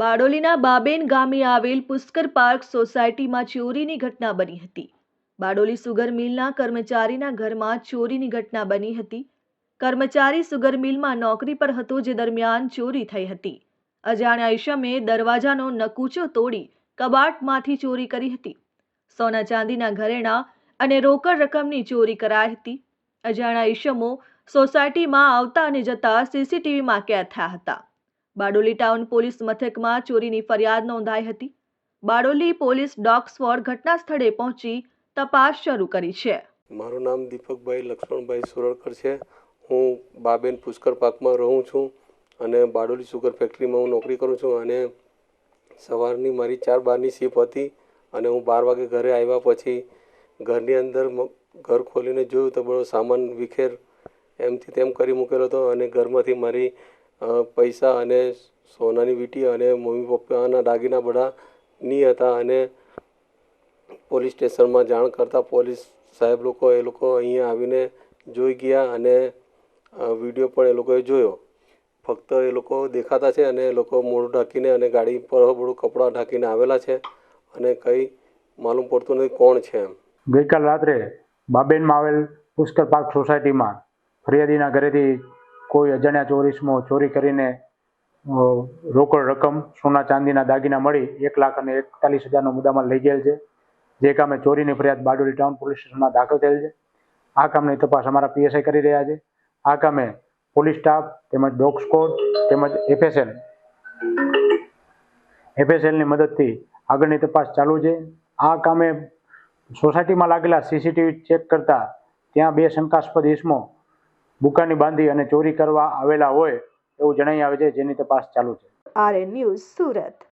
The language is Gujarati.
બારડોલીના બાબેન ગામે આવેલ પુષ્કર પાર્ક સોસાયટીમાં ચોરીની ઘટના બની હતી. બારડોલી સુગર મિલના કર્મચારીના ઘરમાં ચોરીની ઘટના બની હતી. કર્મચારી સુગર મિલમાં નોકરી પર હતો જે દરમિયાન ચોરી થઈ હતી. અજાણ્યા ઈશમે દરવાજાનો નકૂચો તોડી કબાટમાંથી ચોરી કરી હતી. સોના ચાંદીના ઘરેણાં અને રોકડ રકમની ચોરી કરાઈ હતી. અજાણ્યા ઈશમો સોસાયટીમાં આવતા અને જતા સીસીટીવીમાં કેદ થયા હતા. બારડોલી ટાઉન પોલીસ મથકમાં ચોરીની ફરિયાદ નોંધાઈ હતી. બારડોલી પોલીસ ડોગ સ્ક્વોડ ઘટના સ્થળે પહોંચી તપાસ શરૂ કરી છે. મારું નામ દીપકભાઈ લક્ષ્મણભાઈ સુરળકર છે. હું બાબેન પુષ્કર પાર્કમાં રહું છું અને બારડોલી સુગર ફેક્ટરીમાં હું નોકરી કરું છું અને સવારની મારી ચાર બારની શિફ્ટ હતી અને હું બાર વાગે ઘરે આવ્યા પછી ઘરની અંદર ઘર ખોલીને જોયું તો બધો સામાન વિખેર એમથી તેમ કરી મૂકેલો હતો અને ઘરમાંથી મારી પૈસા અને સોનાની વીંટી અને મમ્મી પપ્પાના દાગીના બધા નહીં હતા અને પોલીસ સ્ટેશનમાં જાણ કરતાં પોલીસ સાહેબ લોકો એ લોકો અહીંયા આવીને જોઈ ગયા અને વીડિયો પણ એ લોકોએ જોયો. ફક્ત એ લોકો દેખાતા છે અને એ લોકો મોઢું ઢાંકીને અને ગાડી પર બધું કપડાં ઢાંકીને આવેલા છે અને કંઈ માલુમ પડતું નથી કોણ છે એમ. ગઈકાલ રાત્રે બાબેનમાં આવેલ પુષ્કર પાર્ક સોસાયટીમાં ફરિયાદીના ઘરેથી કોઈ અજાણ્યા ચોરીસમો ચોરી કરીને રોકડ રકમ સોના ચાંદીના દાગીના મળી એક લાખ અને એકતાલીસ હજારનો મુદ્દામાં લઈ ગયેલ છે. જે કામે ચોરીની ફરિયાદ બારડોલી ટાઉન પોલીસ સ્ટેશનમાં દાખલ થયેલ છે. આ કામની તપાસ અમારા પીએસઆઈ કરી રહ્યા છે. આ કામે પોલીસ સ્ટાફ તેમજ ડોગ સ્કોડ તેમજ એફએસએલ, એફએસએલની મદદથી આગળની તપાસ ચાલુ છે. આ કામે સોસાયટીમાં લાગેલા સીસીટીવી ચેક કરતા ત્યાં બે શંકાસ્પદ ઇસમો બુકાની બાંધી અને ચોરી કરવા આવેલા હોય, એવું જણાઈ આવે છે, જેની તપાસ ચાલુ છે. RN news Surat.